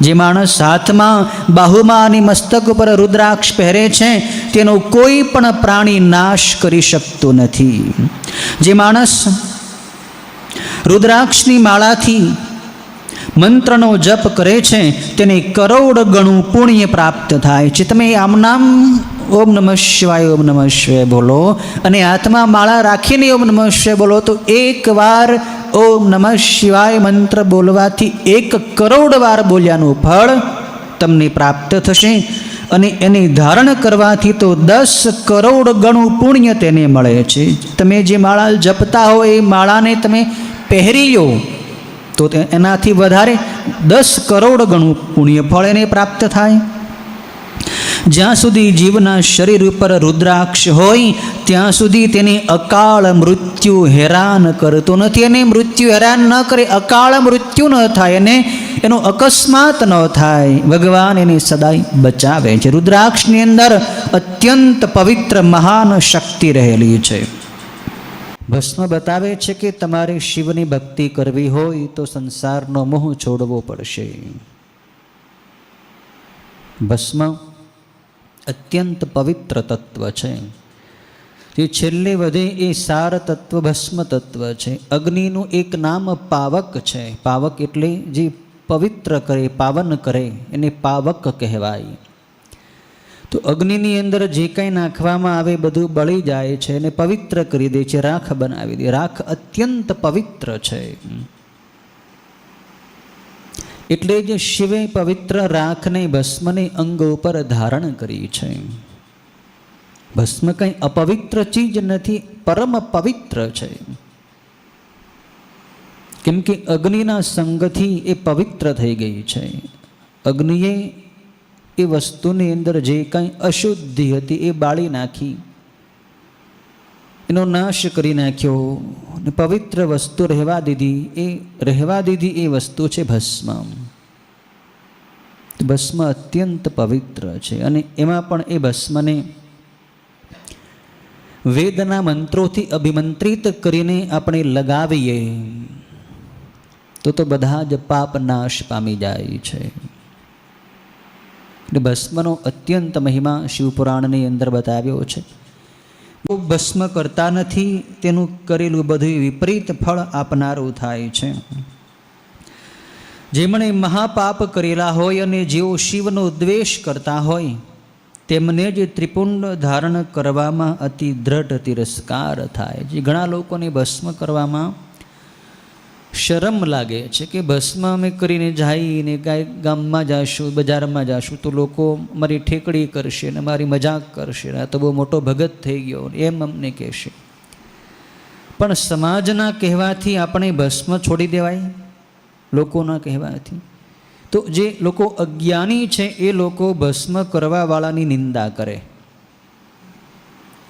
જે માણસ હાથમાં બાહુમાં અને મસ્તક ઉપર રુદ્રાક્ષ પહેરે છે, તેનો કોઈ પણ પ્રાણી નાશ કરી શકતો નથી. જે માણસ રુદ્રાક્ષની માળાથી મંત્રનો જપ કરે છે, તેને કરોડ ગણું પુણ્ય પ્રાપ્ત થાય છે. તમે આમ નામ ઓમ નમઃ શિવાય, ઓમ નમઃ શિવાય બોલો અને હાથમાં માળા રાખીને ઓમ નમઃ શિવાય બોલો તો એકવાર ઓમ નમઃ શિવાય મંત્ર બોલવાથી એક કરોડ વાર બોલ્યાનું ફળ તમને પ્રાપ્ત થશે અને એને ધારણ કરવાથી તો દસ કરોડ ગણું પુણ્ય તેને મળે છે. તમે જે માળા જપતા હો, એ માળાને તમે પહેરી લો તો એનાથી વધારે દસ કરોડ ગણું પુણ્ય ફળ એને પ્રાપ્ત થાય. જ્યાં સુધી જીવના શરીર ઉપર રુદ્રાક્ષ હોય, ત્યાં સુધી તેને અકાળ મૃત્યુ હેરાન કરતો નથી. એને મૃત્યુ હેરાન ન કરે, અકાળ મૃત્યુ ન થાય એને એનો અકસ્માત ન થાય. ભગવાન એને સદાય બચાવે છે. રુદ્રાક્ષની અંદર અત્યંત પવિત્ર મહાન શક્તિ રહેલી છે. ભસ્મ બતાવે છે કે તમારે શિવની ભક્તિ કરવી હોય તો સંસારનો મોહ છોડવો પડશે. ભસ્મ અત્યંત પવિત્ર તત્વ છે. જે છેલ્લે વધે એ સાર તત્વ, ભસ્મ તત્વ છે. અગ્નિનું એક નામ પાવક છે. પાવક એટલે જે પવિત્ર કરે, પાવન કરે, એને પાવક કહેવાય. તો અગ્નિની અંદર જે કંઈ નાખવામાં આવે, બધું બળી જાય છે અને પવિત્ર કરી દે છે, રાખ બનાવી દે. રાખ અત્યંત પવિત્ર છે. એટલે જ શિવે પવિત્ર રાખને ભસ્મને અંગ ઉપર ધારણ કરી છે. ભસ્મ કંઈ અપવિત્ર ચીજ નથી, પરમ પવિત્ર છે. કેમ કે અગ્નિના સંગથી એ પવિત્ર થઈ ગઈ છે. અગ્નિએ એ વસ્તુની અંદર જે કાંઈ અશુદ્ધિ હતી એ બાળી નાખી. એનો નાશ કરી નાખ્યો ને પવિત્ર વસ્તુ રહેવા દીધી. એ રહેવા દીધી એ વસ્તુ છે ભસ્મ. ભસ્મ અત્યંત પવિત્ર છે અને એમાં પણ એ ભસ્મને વેદના મંત્રોથી અભિમંત્રિત કરીને આપણે લગાવીએ, તો તો બધા જ પાપ નાશ પામી જાય છે. ભસ્મનો અત્યંત મહિમા શિવપુરાણની અંદર બતાવ્યો છે. ભસ્મ કરતા નથી, તેનું કરેલું બધું વિપરીત ફળ આપનારું થાય છે. જેમણે મહાપાપ કરેલા હોય અને જેઓ શિવનો દ્વેષ કરતા હોય, તેમને જ ત્રિપુંડ ધારણ કરવામાં અતિ દ્રઢ તિરસ્કાર થાય જે ઘણા લોકોને ભસ્મ કરવામાં શરમ લાગે છે કે ભસ્મ અમે કરીને જઈને કાંઈ ગામમાં જાશું, બજારમાં જાશું, તો લોકો મારી ઠેકડી કરશે ને મારી મજાક કરશે ને આ તો બહુ મોટો ભગત થઈ ગયો એમ અમને કહેશે. પણ સમાજના કહેવાથી આપણે ભસ્મ છોડી દેવાય? લોકોના કહેવાથી? તો જે લોકો અજ્ઞાની છે એ લોકો ભસ્મ કરવાવાળાની નિંદા કરે.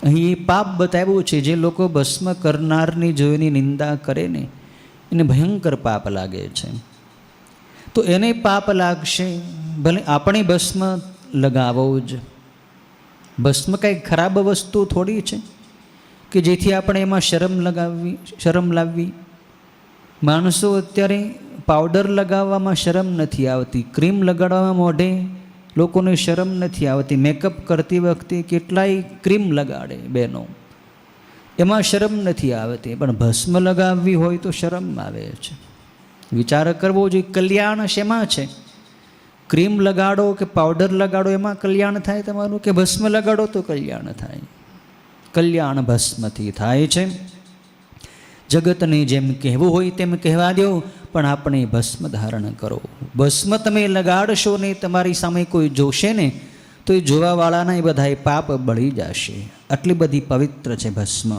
અહીં પાપ બતાવ્યું છે, જે લોકો ભસ્મ કરનારની જોઈની નિંદા કરે ને એને ભયંકર પાપ લાગે છે. તો એને પાપ લાગશે, ભલે આપણે ભસ્મ લગાવો જ. ભસ્મ કાંઈ ખરાબ વસ્તુ થોડી છે? કે જેથી આપણે એમાં શરમ લગાવવી, શરમ લાવવી? માણસો અત્યારે પાવડર લગાવવામાં શરમ નથી આવતી, ક્રીમ લગાડવામાં મોઢે લોકોને શરમ નથી આવતી. મેકઅપ કરતી વખતે કેટલાય ક્રીમ લગાડે બહેનો. એમાં શરમ નથી આવતી, પણ ભસ્મ લગાવવી હોય તો શરમ આવે છે. વિચાર કરવો જોઈએ, કલ્યાણ શેમાં છે? ક્રીમ લગાડો કે પાવડર લગાડો, એમાં કલ્યાણ થાય તમારું કે ભસ્મ લગાડો તો કલ્યાણ થાય? કલ્યાણ ભસ્મથી થાય છે. જગતને જેમ કહેવું હોય તેમ કહેવા દો, પણ આપણે ભસ્મ ધારણ કરો. ભસ્મ તમે લગાડશો ને તમારી સામે કોઈ જોશે ને, તો એ જોવાવાળાના એ બધાએ પાપ બળી જશે. આટલી બધી પવિત્ર છે ભસ્મ.